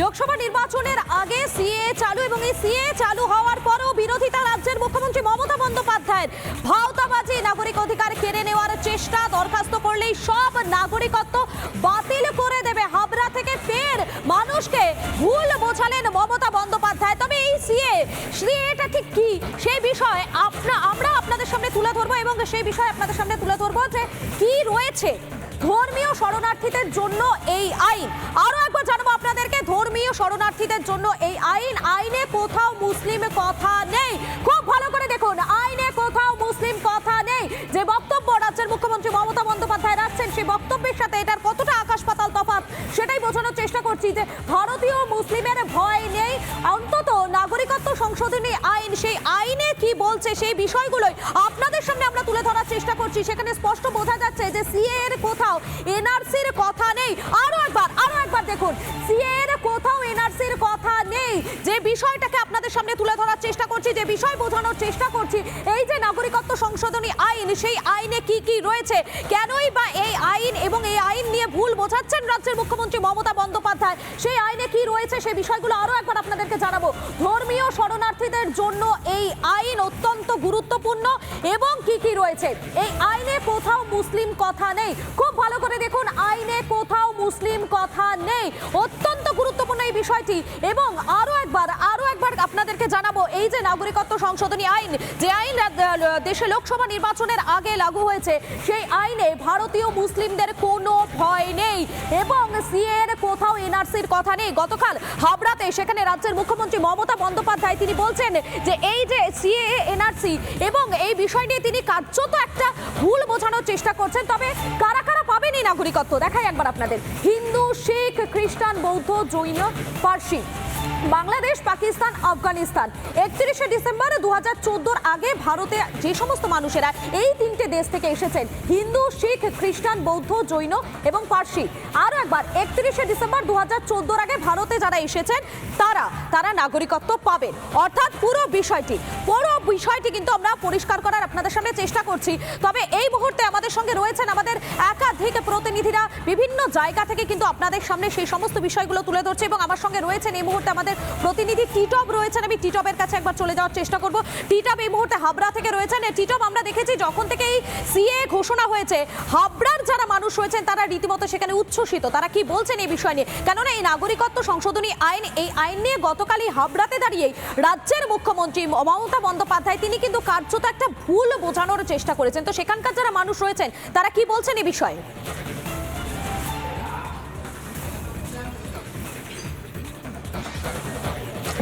লোকসভা নির্বাচনের আগে সিএ চালু এবং এই সিএ চালু হওয়ার পরও বিরোধিতা রাজ্যের মুখ্যমন্ত্রী মমতা বন্দ্যোপাধ্যায়ের ভাওতাবাজি নাগরিক অধিকার কেড়ে নেওয়ার চেষ্টা দরখাস্ত করলেই সব নাগরিকত্ব বাতিল করে দেবে হাবড়া থেকে ফের মানুষকে ভুল বোঝালেন মমতা বন্দ্যোপাধ্যায়। তবে এই সিএ, সিএটা ঠিক কি? সেই বিষয়ে আপনা আমরা আপনাদের সামনে তুলে ধরবো এবং সেই বিষয়ে আপনাদের সামনে তুলে ধরবো যে কি রয়েছে ধর্মীয় শরণার্থীদের জন্য এই আইন। আরও একবার জানাব ধর্মীয় শরণার্থীদের জন্য এই আইন, আইনে কোথাও মুসলিম কথা নেই। খুব ভালো করে দেখুন, আইনে কোথাও মুসলিম কথা নেই। যে বক্তব্য রাজ্যের মুখ্যমন্ত্রী মমতা বন্দ্যোপাধ্যায় রাখছেন, সেই বক্তব্যের সাথে এটার কতটা আকাশ পাতাল তফাৎ সেটাই বোঝানোর চেষ্টা করছি যে ভারতীয় মুসলিমের ভয় নেই। অন্তত নাগরিকত্ব সংশোধনী আইন, সেই আইনে কি বলছে সেই বিষয়গুলোই আপনাদের সামনে আমরা তুলে ধরার চেষ্টা করছি। সেখানে স্পষ্ট বোঝা যাচ্ছে যে সিএ এর কোথাও এনআরসির কথা নেই। আরও একবার আরও একবার দেখুন, সিএ এর এনআরসির কথা নেই। যে বিষয়টাকে আপনাদের সামনে তুলে ধরার চেষ্টা করছি, যে বিষয় বোঝানোর চেষ্টা করছি, এই যে নাগরিকত্ব সংশোধনী আইন, সেই আইনে কি কি রয়েছে? কেনই বা এই আইন এবং এই আইন নিয়ে ভুল বোঝাচ্ছেন রাজ্যের মুখ্যমন্ত্রী মমতা বন্দ্যোপাধ্যায়? সেই আইনে কি রয়েছে সেই বিষয়গুলো আরও একবার আপনাদেরকে জানাব। ধর্মীয় শরণার্থীদের জন্য এই আইন অত্যন্ত গুরুত্বপূর্ণ এবং কি কি রয়েছে? এই আইনে কোথাও মুসলিম কথা নেই। খুব ভালো করে দেখুন, আইনে কোথাও মুসলিম কথা নেই। অত্যন্ত গুরুত্বপূর্ণ এই বিষয়টি। এবং আরও একবার এই যে নাগরিকত্ব সংশোধনী আইন, যে আইন দেশে লোকসভা নির্বাচনের আগে লাগু হয়েছে, সেই আইনে ভারতীয় মুসলিমদের কোনো ভয় নেই এবং সিএর কোথাও এনআরসির কথা নেই। গতকাল হাবড়াতে সেখানে রাজ্যের মুখ্যমন্ত্রী মমতা বন্দ্যোপাধ্যায় তিনি বলছেন যে এই যে সিএ, এনআরসি এবং এই বিষয় নিয়ে তিনি কার্যত একটা ভুল বোঝানোর চেষ্টা করছেন। তবে কারা কারা পাবেন নাগরিকত্ব? দেখাই একবার আপনাদের। হিন্দু, শিখ, খ্রিস্টান, বৌদ্ধ, জৈন, পার্সি। বাংলাদেশ, পাকিস্তান, আফগানিস্তান। একত্রিশে ডিসেম্বর দু হাজার আগে ভারতে যে সমস্ত মানুষেরা এই তিনটে দেশ থেকে এসেছেন, হিন্দু, শিখ, খ্রিস্টান, বৌদ্ধ, জৈন এবং পার্সি। আরও একবার, একত্রিশে ডিসেম্বর দু হাজার আগে ভারতে যারা এসেছেন, তারা তারা নাগরিকত্ব পাবেন। অর্থাৎ পুরো বিষয়টি, পুরো বিষয়টি কিন্তু আমরা পরিষ্কার করার আপনাদের সামনে চেষ্টা করছি। তবে এই মুহূর্তে আমাদের সঙ্গে রয়েছেন আমাদের একাধিক প্রতিনিধিরা বিভিন্ন জায়গা থেকে কিন্তু আপনাদের সামনে সেই সমস্ত বিষয়গুলো তুলে ধরছে এবং আমার সঙ্গে রয়েছেন এই মুহূর্তে আমাদের প্রতিনিধি টিটপ রয়েছেন। আমি টিটপের কাছে একবার চলে যাওয়ার চেষ্টা করব। টিটপ এই মুহূর্তে হাবড়া থেকে রয়েছেন। এ টিটপ আমরা দেখেছি যখন থেকে এই সিএ ঘোষণা হয়েছে, হাবড়ার যারা মানুষ রয়েছেন তারা রীতিমতো সেখানে উচ্ছ্বসিত। তারা কি বলছেন এই বিষয় নিয়ে? কেননা এই নাগরিকত্ব সংশোধনী আইন, এই আইন নিয়ে গতকালই হাবড়াতে দাঁড়িয়ে রাজ্যের মুখ্যমন্ত্রী মমতা বন্দ্যোপাধ্যায় তিনি কিন্তু কার্যত একটা ভুল বোঝানোর চেষ্টা করেছেন। তো সেখানকার যারা মানুষ রয়েছেন, তারা কি বলছেন এ বিষয়ে?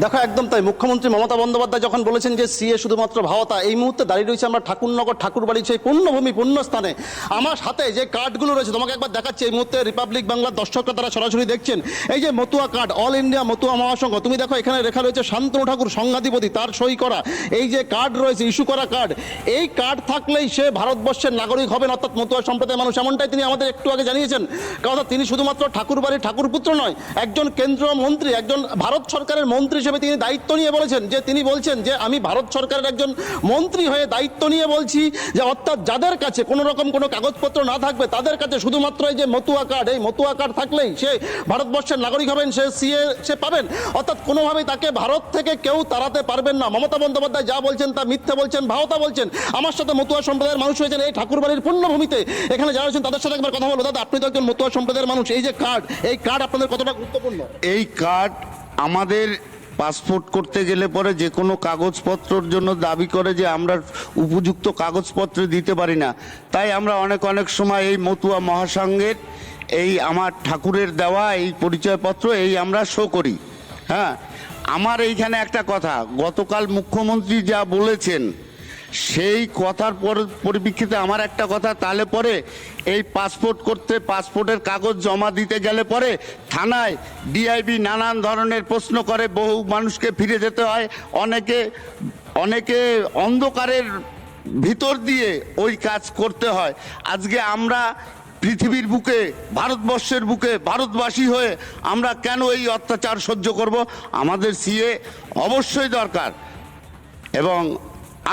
দেখো, একদম তাই। মুখ্যমন্ত্রী মমতা বন্দ্যোপাধ্যায় যখন বলেছেন যে সিএ শুধুমাত্র ভাওতা, এই মুহূর্তে দাঁড়িয়ে রয়েছে আমরা ঠাকুরনগর, ঠাকুরবাড়ি সেই পুণ্যভূমি স্থানে আমার সাথে যে কার্ডগুলো রয়েছে, তোমাকে একবার দেখাচ্ছি। এই মুহূর্তে রিপাবলিক বাংলার দর্শকরা তারা সরাসরি দেখছেন। এই যে Matua card all India Matua Mahasangha, তুমি দেখো, এখানে লেখা রয়েছে শান্তনু ঠাকুর সংঘাধিপতি তার সই করা। এই যে কার্ড রয়েছে ইস্যু করা কার্ড, এই কার্ড থাকলেই সে ভারতবর্ষের নাগরিক হবেন। অর্থাৎ মতুয়া সম্প্রদায়ের মানুষ, এমনটাই তিনি আমাদের একটু আগে জানিয়েছেন। কারণ তিনি শুধুমাত্র ঠাকুরবাড়ির ঠাকুরপুত্র নয়, একজন কেন্দ্রীয় মন্ত্রী, একজন ভারত সরকারের মন্ত্রী হিসেবে তিনি দায়িত্ব নিয়ে বলেছেন, যে তিনি বলছেন যে আমি ভারত সরকারের একজন মন্ত্রী হয়ে দায়িত্ব নিয়ে বলছি যে অর্থাৎ যাদের কাছে কোনো রকম কোনো কাগজপত্র না থাকবে, তাদের কাছে শুধুমাত্র এই যে মতুয়া কার্ড এই মতুয়া কার্ড থাকলেই সে ভারতবর্ষের নাগরিক হবেন, সে সিএ সে পাবেন। অর্থাৎ কোনোভাবেই তাকে ভারত থেকে কেউ তাড়াতে পারবেন না। মমতা বন্দ্যোপাধ্যায় যা বলছেন তা মিথ্যে বলছেন, ভাওতা বলছেন। আমার সাথে মতুয়া সম্প্রদায়ের মানুষ হয়েছেন এই ঠাকুরবাড়ির পুণ্যভূমিতে এখানে যারা আছেন তাদের সাথে একবার কথা বলব। দাদা, আপনি তো একজন মতুয়া সম্প্রদায়ের মানুষ। এই যে কার্ড এই কার্ড আপনাদের কতটা গুরুত্বপূর্ণ? এই কার্ড আমাদের পাসপোর্ট করতে গেলে পরে যে কোনো কাগজপত্রর জন্য দাবি করে যে আমরা উপযুক্ত কাগজপত্র দিতে পারি না। তাই আমরা অনেক অনেক সময় এই মতুয়া মহাসংঘের এই আমার ঠাকুরের দেওয়া এই পরিচয়পত্র এই আমরা শো করি। হ্যাঁ আমার এইখানে একটা কথা, গতকাল মুখ্যমন্ত্রী যা বলেছেন সেই কথার পর- পরিপ্রেক্ষিতে আমার একটা কথা, তাহলে পরে এই পাসপোর্ট করতে পাসপোর্টের কাগজ জমা দিতে গেলে পরে থানায় ডিআইবি নানান ধরনের প্রশ্ন করে, বহু মানুষকে ফিরে যেতে হয়। অনেকে অনেকে অন্ধকারের ভিতর দিয়ে ওই কাজ করতে হয়। আজকে আমরা পৃথিবীর বুকে, ভারতবর্ষের বুকে, ভারতবাসী হয়ে আমরা কেন এই অত্যাচার সহ্য করব? আমাদের সিএ অবশ্যই দরকার। এবং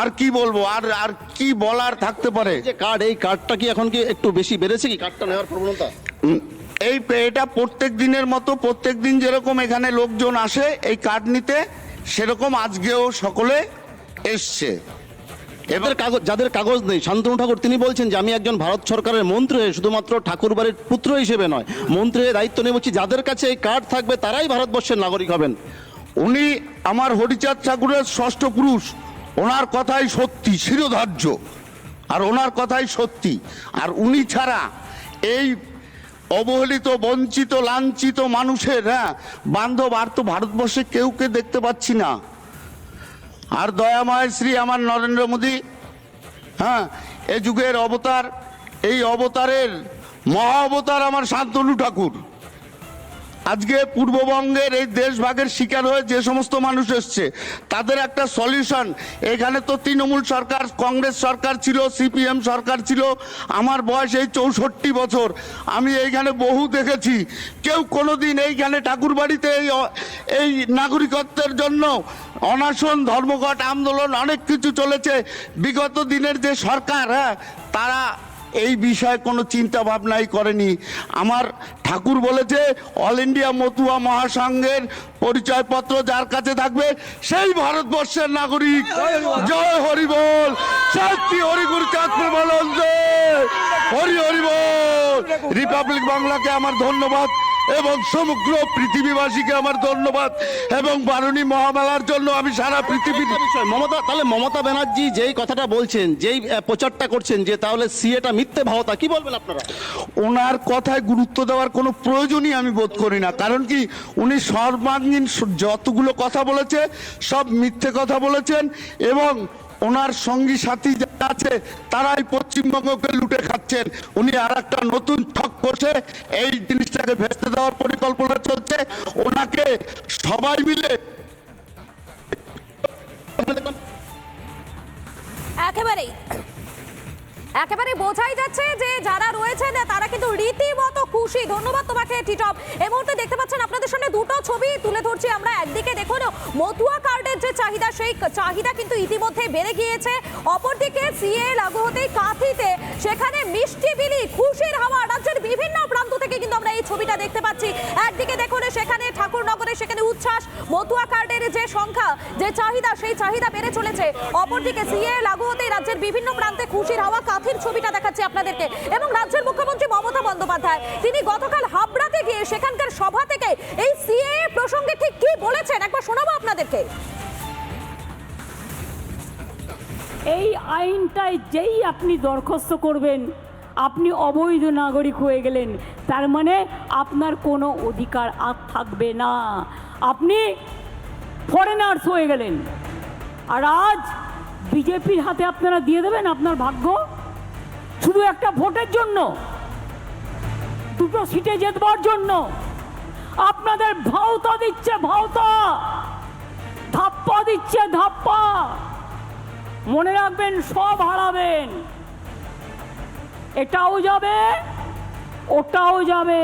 আর কি বলব? আর আর কি বলার থাকতে পারে? যে কার্ড এই কার্ডটা কি এখন কি একটু বেশি বেড়েছে কি? কার্ডটা নেওয়ার প্রবণতা? এই এটা প্রত্যেক দিনের মতো প্রত্যেক দিন যেরকম এখানে লোকজন আসে এই কার্ড নিতে সেরকম আজকেও সকলে এসছে। এবার কাগজ যাদের কাগজ নেই শান্তনু ঠাকুর তিনি বলছেন যে আমি একজন ভারত সরকারের মন্ত্রী হয়ে শুধুমাত্র ঠাকুর বাড়ির পুত্র হিসেবে নয় মন্ত্রী হয়ে দায়িত্ব নেমেছি যাদের কাছে এই কার্ড থাকবে তারাই ভারতবর্ষের নাগরিক হবেন। উনি আমার হরিচাঁদ ঠাকুরের ষষ্ঠ পুরুষ। ওনার কথাই সত্যি, শিরোধার্য। আর ওনার কথাই সত্যি। আর উনি ছাড়া এই অবহেলিত, বঞ্চিত, লাঞ্ছিত মানুষের হ্যাঁ বান্ধব, আর তো ভারতবর্ষে কেউ কেউকে দেখতে পাচ্ছি না। আর দয়াময় শ্রী আমার নরেন্দ্র মোদী হ্যাঁ এ যুগের অবতার, এই অবতারের মহা অবতার আমার শান্তনু ঠাকুর। আজকে পূর্ববঙ্গের এই দেশভাগের শিকার হয়ে যে সমস্ত মানুষ এসছে, তাদের একটা সলিউশন। এখানে তো তৃণমূল সরকার, কংগ্রেস সরকার ছিল, সিপিএম সরকার ছিল, আমার বয়স এই চৌষট্টি বছর। আমি এইখানে বহু দেখেছি। কেউ কোনো দিন এইখানে ঠাকুরবাড়িতে এই এই নাগরিকত্বের জন্য অনশন, ধর্মঘট, আন্দোলন, অনেক কিছু চলেছে। বিগত দিনের যে সরকার হ্যাঁ তারা এই বিষয়ে কোনো চিন্তা ভাবনাই করেনি। আমার ঠাকুর বলেছে অল ইন্ডিয়া মতুয়া মহাসংঘের পরিচয়পত্র যার কাছে থাকবে, সেই ভারতবর্ষের নাগরিক। জয় হরি বল। সত্যি হরিগুরু চাঁদ প্রেমানন্দ হরি হরি বল। রিপাবলিক বাংলাকে আমার ধন্যবাদ। এবং সমগ্র পৃথিবীবাসীকে আমার ধন্যবাদ এবং বারুণী মহামেলার জন্য আমি সারা পৃথিবীর মমতা তাহলে মমতা ব্যানার্জি যেই কথাটা বলছেন যেই প্রচারটা করছেন যে তাহলে সিএটা মিথ্যে ভাওতা কি বলবেন আপনারা? ওনার কথায় গুরুত্ব দেওয়ার কোনো প্রয়োজনই আমি বোধ করি না। কারণ কি উনি সর্বাঙ্গীন যতগুলো কথা বলেছে সব মিথ্যে কথা বলেছেন এবং ওনার সঙ্গী সাথী যারা আছে, তারাই পশ্চিমবঙ্গকে লুটে খাচ্ছেন। উনি আর একটা নতুন ঠক কষে এই জিনিসটাকে ভেস্তে দেওয়ার পরিকল্পনা চলছে। ওনাকে সবাই মিলে একেবারেই। একেবারে বোঝাই যাচ্ছে যে যারা রয়েছেন, তারা কিন্তু রীতিমতো খুশি। ধন্যবাদ তোমাকে, টিটপ। এই মুহূর্তে দেখতে পাচ্ছেন আপনাদের সামনে দুটো ছবি তুলে ধরছি আমরা। একদিকে দেখুন, মতুয়া কার্ডের যে চাহিদা, সেই চাহিদা কিন্তু ইতিমধ্যে বেড়ে গিয়েছে। অপরদিকে সিএ লাগু হতেই কাঁথিতে, সেখানে মিষ্টি বিলি, খুশির হাওয়া, রাজ্যের বিভিন্ন প্রান্ত থেকে কিন্তু আমরা এই ছবিটা দেখতে পাচ্ছি। একদিকে দেখুন সেখানে ঠাকুরনগরে সেখানে উচ্ছ্বাস। মতুয়া কার্ডের যে সংখ্যা, যে চাহিদা, সেই চাহিদা বেড়ে চলেছে। অপরদিকে সিএ লাগু হতেই রাজ্যের বিভিন্ন প্রান্তে খুশির হাওয়া কাঁথির ছবিটা দেখাচ্ছি আপনাদেরকে। এবং রাজ্যের মুখ্যমন্ত্রী মমতা বন্দ্যোপাধ্যায়, তিনি গতকাল হাবড়াতে গিয়ে সেখানকার সভা থেকে এই সিএ প্রসঙ্গে ঠিক কি বলেছেন? একবার শোনাবো আপনাদেরকে। এই আইনটায় যেই আপনি দরখাস্ত করবেন, আপনি অবৈধ নাগরিক হয়ে গেলেন, তার মানে আপনার কোনো অধিকার আর থাকবে না। আপনি ফরেনার্স হয়ে গেলেন। আর আজ বিজেপির হাতে আপনারা দিয়ে দেবেন আপনার ভাগ্য? শুধু একটা ভোটের জন্য, দুটো সিটে জেতবার জন্য। আপনাদের ভাওতা দিচ্ছে ভাওতা, ধাপ্পা দিচ্ছে ধাপ্পা। মনে রাখবেন, সব হারাবেন। এটাও যাবে, ওটাও যাবে।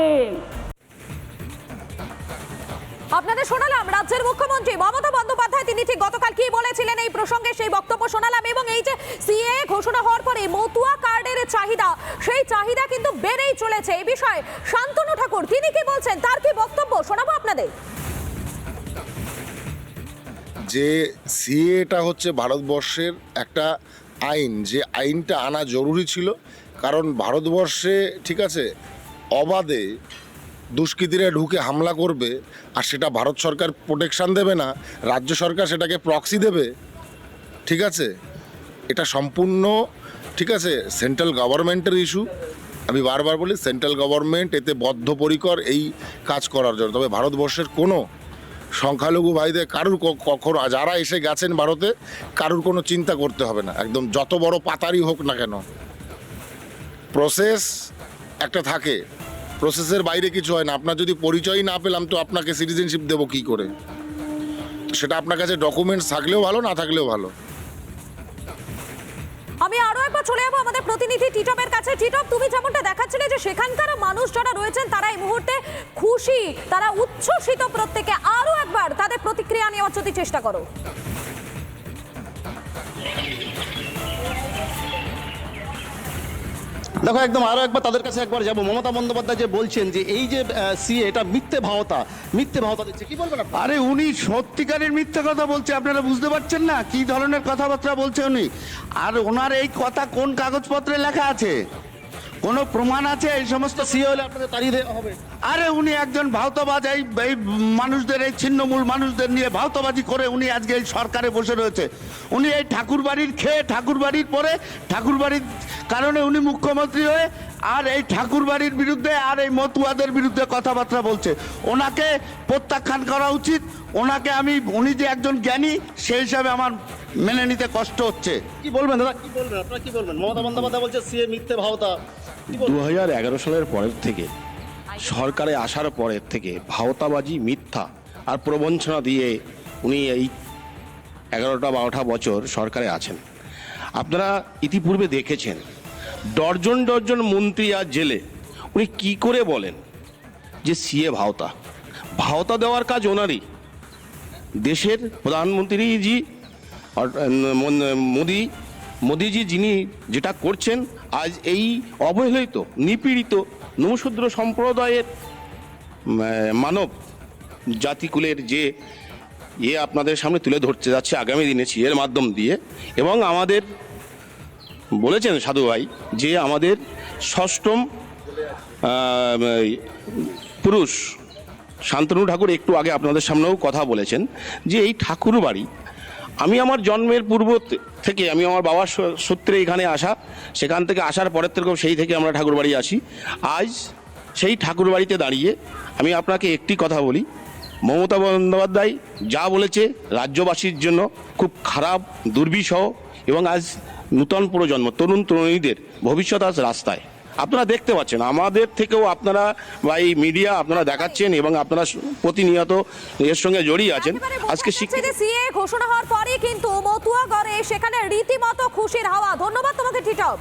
আপনাদের শোনালাম, রাজ্যের মুখ্যমন্ত্রী মমতা বন্দ্যোপাধ্যায়, তিনি ঠিক গতকাল কি বলেছিলেন এই প্রসঙ্গে সেই বক্তব্য শোনালাম এবং এই যে সিএ ঘোষণা হওয়ার পরে মতুয়া কার্ডের চাহিদা, সেই চাহিদা কিন্তু বেড়েই চলেছে। এই বিষয়ে শান্তনু ঠাকুর, তিনি কি বলছেন? তার কি বক্তব্য? শোনাবো আপনাদের। যে সিএটা হচ্ছে ভারতবর্ষের একটা আইন, যে আইনটা আনা জরুরি ছিল, কারণ ভারতবর্ষে, ঠিক আছে, অবাধে দুষ্কৃতীরা ঢুকে হামলা করবে আর সেটা ভারত সরকার প্রোটেকশান দেবে না, রাজ্য সরকার সেটাকে প্রক্সি দেবে, ঠিক আছে? এটা সম্পূর্ণ, ঠিক আছে? সেন্ট্রাল গভর্নমেন্টের ইস্যু আমি বারবার বলি সেন্ট্রাল গভর্নমেন্ট এতে বদ্ধপরিকর এই কাজ করার জন্য। তবে ভারতবর্ষের কোনো সংখ্যালঘু ভাইদের কারুর কখনো যারা এসে গেছেন ভারতে, কারুর কোনো চিন্তা করতে হবে না। একদম যত বড় পাতারই হোক না কেন প্রসেস একটা থাকে। প্রসেসের বাইরে কিছু হয় না। আপনার যদি পরিচয় না পেলাম, তো আপনাকে সিটিজেনশিপ দেবো কী করে? সেটা আপনার কাছে ডকুমেন্টস থাকলেও ভালো, না থাকলেও ভালো। আমি আরও একবার চলে যাব আমাদের প্রতিনিধি টিটপের কাছে। টিটপ তুমি যেমনটা দেখাচ্ছিলে যে সেখানকার মানুষ যারা রয়েছেন, তারা এই মুহূর্তে খুশি, তারা উচ্ছ্বসিত প্রত্যেকে আরও একবার তাদের প্রতিক্রিয়া নেওয়ার যদি চেষ্টা করো। দেখো একদম আরও একবার তাদের কাছে একবার যাব। মমতা বন্দ্যোপাধ্যায় যে বলছেন যে এই যে সিএ এটা মিথ্যে ভাওতা। মিথ্যে ভাওতা দিচ্ছে। কি বলবেন আরে উনি সত্যিকারের মিথ্যে কথা বলছে আপনারা বুঝতে পারছেন না? কি ধরনের কথাবার্তা বলছে উনি? আর ওনার এই কথা কোন কাগজপত্রে লেখা আছে? কোনো প্রমাণ আছে? এই সমস্ত সিএ হলে আপনাদের তাড়িয়ে দেওয়া হবে। আরে উনি একজন ভাওতাবাজ এই এই মানুষদের এই ছিন্নমূল মানুষদের নিয়ে ভাওতাবাজি করে উনি আজকে এই সরকারে বসে রয়েছে। উনি এই ঠাকুর বাড়ির খেয়ে ঠাকুর বাড়ির পরে ঠাকুর বাড়ির কারণে উনি মুখ্যমন্ত্রী হয়ে আর এই ঠাকুর বাড়ির বিরুদ্ধে আর এই মতুয়াদের বিরুদ্ধে কথাবার্তা বলছে। ওনাকে প্রত্যাখ্যান করা উচিত। ওনাকে আমি উনি যে একজন জ্ঞানী সেই হিসাবে আমার মেনে নিতে কষ্ট হচ্ছে। কি বলবেন দাদা? কি বলবেন? আপনারা কি বলবেন? মমতা বন্দ্যোপাধ্যায় বলছে সিএ মিথ্যে ভাওতা। দু হাজার এগারো সালের পরের থেকে সরকারে আসার পরের থেকে ভাওতাবাজি মিথ্যা আর প্রবঞ্চনা দিয়ে উনি এই এগারোটা বারোটা বছর সরকারে আছেন। আপনারা ইতিপূর্বে দেখেছেন। ডর্জন ডর্জন মন্ত্রী আর জেলে, উনি কি করে বলেন যে সিএ ভাওতা? ভাওতা দেওয়ার কাজ ওনারই। দেশের প্রধানমন্ত্রীজি মন- মোদি, মোদিজি যিনি যেটা করছেন, আজ এই অবহেলিত, নিপীড়িত নমশূদ্র সম্প্রদায়ের মানব জাতিকুলের যে ইয়ে আপনাদের সামনে তুলে ধরতে যাচ্ছে আগামী দিনে এর মাধ্যম দিয়ে। এবং আমাদের বলেছেন সাধু ভাই যে আমাদের ষষ্ঠম পুরুষ শান্তনু ঠাকুর একটু আগে আপনাদের সামনেও কথা বলেছেন যে এই ঠাকুর বাড়ি, আমি আমার জন্মের পূর্ব থেকে, আমি আমার বাবার সূত্রে এখানে আসা, সেখান থেকে আসার পরের থেকেও সেই থেকে আমরা ঠাকুর বাড়ি আসি। আজ সেই ঠাকুর বাড়িতে দাঁড়িয়ে আমি আপনাকে একটি কথা বলি। মমতা বন্দ্যোপাধ্যায় যা বলেছে রাজ্যবাসীর জন্য খুব খারাপ দুর্বিষহ এবং আজ নূতন প্রজন্ম তরুণ তরুণীদের ভবিষ্যৎ আজ রাস্তায়। আপনারা দেখতে পাচ্ছেন আমাদের থেকেও আপনারা বা এই মিডিয়া আপনারা দেখাচ্ছেন এবং আপনারা প্রতিনিয়ত এর সঙ্গে জড়িয়ে আছেন। আজকে সিএ ঘোষণা হওয়ার পরে কিন্তু মতুয়াগড়ে সেখানে রীতিমতো খুশির হাওয়া। ধন্যবাদ তোমাকে টিটপ